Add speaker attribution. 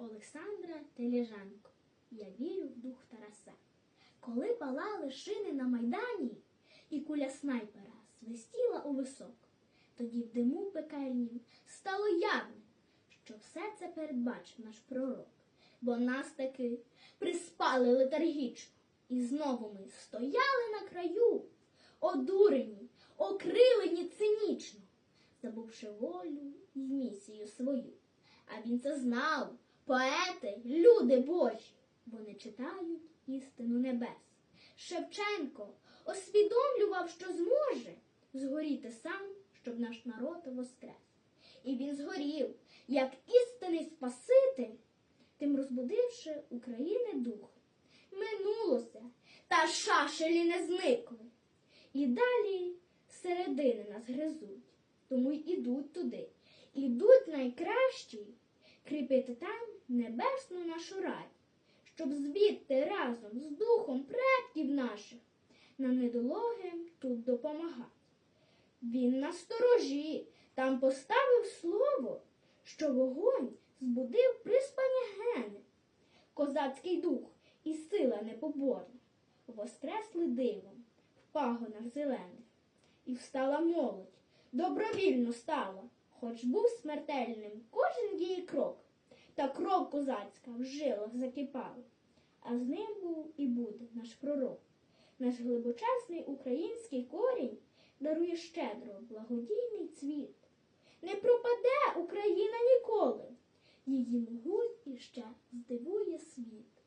Speaker 1: Олександра Теліженко. Я вірю в дух Тараса. Коли палали шини на майдані, і куля снайпера свистіла у висок, тоді в диму пекельнім стало явним, що все це передбачив наш пророк, бо нас таки приспали летаргічно, і знову ми стояли на краю, одурені, окрилені цинічно, забувши волю і місію свою. А він це знав, поети, люди Божі, вони читають істину небес. Шевченко освідомлював, що зможе згоріти сам, щоб наш народ воскрес. І він згорів, як істинний Спаситель, тим розбудивши України дух. Минулося, та шашелі не зникли. І далі середини нас гризуть, тому й ідуть туди. Ідуть найкращі кріпити там небесну нашу рай, щоб звідти разом з духом предків наших нам недологим тут допомагати. Він на сторожі там поставив слово, що вогонь збудив приспані гени. Козацький дух і сила непоборна воскресли дивом в пагонах зелених. І встала молодь, добровільно стала, хоч був смертельним кожен її крок, та кров козацька в жилах закипала, а з ним був і буде наш пророк. Наш глибочесний український корінь дарує щедро благодійний цвіт. Не пропаде Україна ніколи, її могуть іще здивує світ.